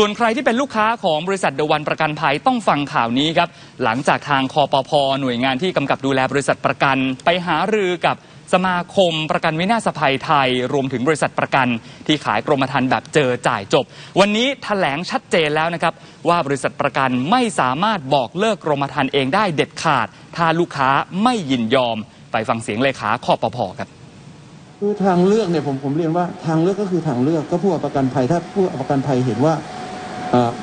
ส่วนใครที่เป็นลูกค้าของบริษัทเดวันประกันภัยต้องฟังข่าวนี้ครับหลังจากทางคอปพหน่วยงานที่กำกับดูแลบริษัทประกัน ไปหารือกับสมาคมประกันวินาศภัยไทย รวมถึงบริษัทประกัน ที่ขายกรมธรรม์แบบเจอจ่ายจบ วันนี้แถลงชัดเจนแล้วนะครับ ว่าบริษัทประกันไม่สามารถบอกเลิกกรมธรรม์เองได้เด็ดขาด ถ้าลูกค้าไม่ยินยอม ไปฟังเสียงเลขาคอปพครับคือทางเลือกเนี่ยผมผมเรียนว่าทางเลือกก็คือทางเลือกก็ผู้ประกันภัยถ้าผู้ประกันภัยเห็นว่า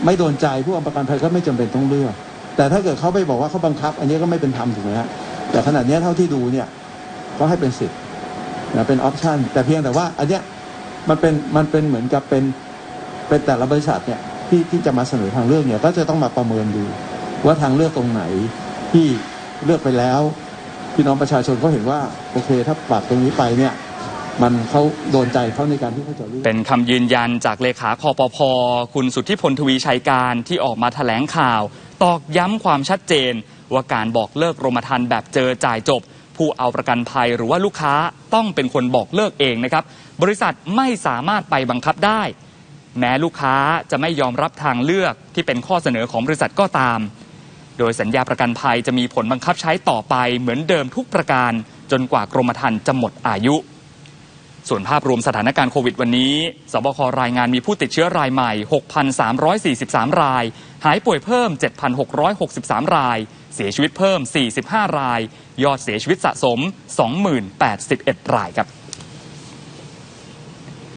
ไม่โดนใจผู้เอาประกันภัยก็ไม่จำเป็นต้องเลือก แต่ถ้าเกิดเขาไปบอกว่าเขาบังคับ อันนี้ก็ไม่เป็นธรรมถูกไหมฮะแต่ขนาดนี้เท่าที่ดูเนี่ยก็ให้เป็นสิทธิ์นะเป็นออปชันแต่เพียงแต่ว่าอันเนี้ยมันเป็นมันเป็นเหมือนกับเป็นเป็นแต่ละบริษัทเนี่ยที่ที่จะมาเสนอทางเลือกเนี่ยก็จะต้องมาประเมินดู ว่าทางเลือกตรงไหนที่เลือกไปแล้วพี่น้องประชาชนเขาเห็นว่าโอเค ถ้าปรับตรงนี้ไปเนี่ย มันเขาโดนใจเขาในการที่เขาจะเลือกเป็นคำยืนยันจากเลขาคอปพคุณสุทธิพลทวีชัยการที่ออกมาแถลงข่าว ตอกย้ำความชัดเจน ว่าการบอกเลิกกรมธรรม์แบบเจอจ่ายจบ ผู้เอาประกันภัยหรือว่าลูกค้าต้องเป็นคนบอกเลิกเองนะครับ บริษัทไม่สามารถไปบังคับได้ แม้ลูกค้าจะไม่ยอมรับทางเลือกที่เป็นข้อเสนอของบริษัทก็ตาม โดยสัญญาประกันภัยจะมีผลบังคับใช้ต่อไปเหมือนเดิมทุกประการ จนกว่ากรมธรรม์จะหมดอายุ ส่วนภาพรวมสถานการณ์โควิดวันนี้สบครายงานมีผู้ติดเชื้อรายใหม่ 6,343 ราย หายป่วยเพิ่ม 7,663 ราย เสียชีวิตเพิ่ม 45 ราย ยอดเสียชีวิตสะสม 20,081 รายครับ